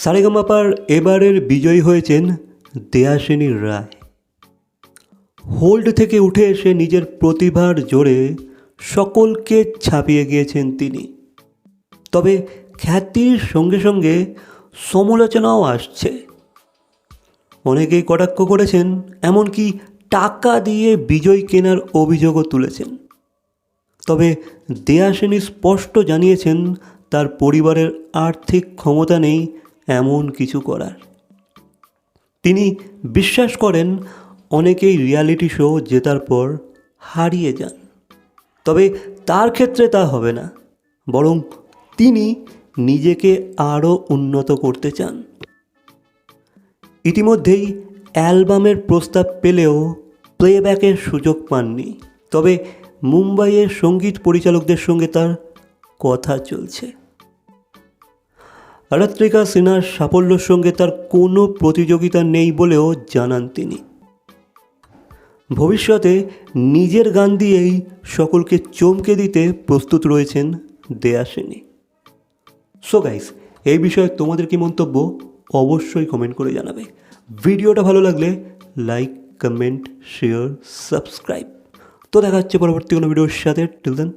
সারেগামাপার এবারের বিজয়ী হয়েছেন দেয়াসিনী রায়। হোল্ড থেকে উঠে এসে নিজের প্রতিভার জোরে সকলকে ছাপিয়ে গিয়েছেন তিনি। তবে খ্যাতির সঙ্গে সঙ্গে সমালোচনাও আসছে। অনেকেই কটাক্ষ করেছেন, এমনকি টাকা দিয়ে বিজয় কেনার অভিযোগও তুলেছেন। তবে দেয়াসেনী স্পষ্ট জানিয়েছেন, তার পরিবারের আর্থিক ক্ষমতা নেই এমন কিছু করার। তিনি বিশ্বাস করেন অনেকেই রিয়ালিটি শো জেতার পর হারিয়ে যান। তবে তার ক্ষেত্রে তা হবে না, বরং তিনি নিজেকে আরও উন্নত করতে চান। ইতিমধ্যেই অ্যালবামের প্রস্তাব পেলেও প্লেব্যাকের সুযোগ পাননি, তবে মুম্বাইয়ের সংগীত পরিচালকদের সঙ্গে তার কথা চলছে। আরাত্রিকা সিনহার সাফল্যের সঙ্গে তার কোনো প্রতিযোগিতা নেই বলেও জানান তিনি। ভবিষ্যতে নিজের গান দিয়েই সকলকে চমকে দিতে প্রস্তুত রয়েছেন দেয়াসিনী সো গাইস এই বিষয়ে তোমাদের কি মন্তব্য অবশ্যই কমেন্ট করে জানাবে। ভিডিওটা ভালো লাগলে লাইক কমেন্ট শেয়ার সাবস্ক্রাইব তো দেখা হচ্ছে পরবর্তী কোনো ভিডিওর সাথে। Till then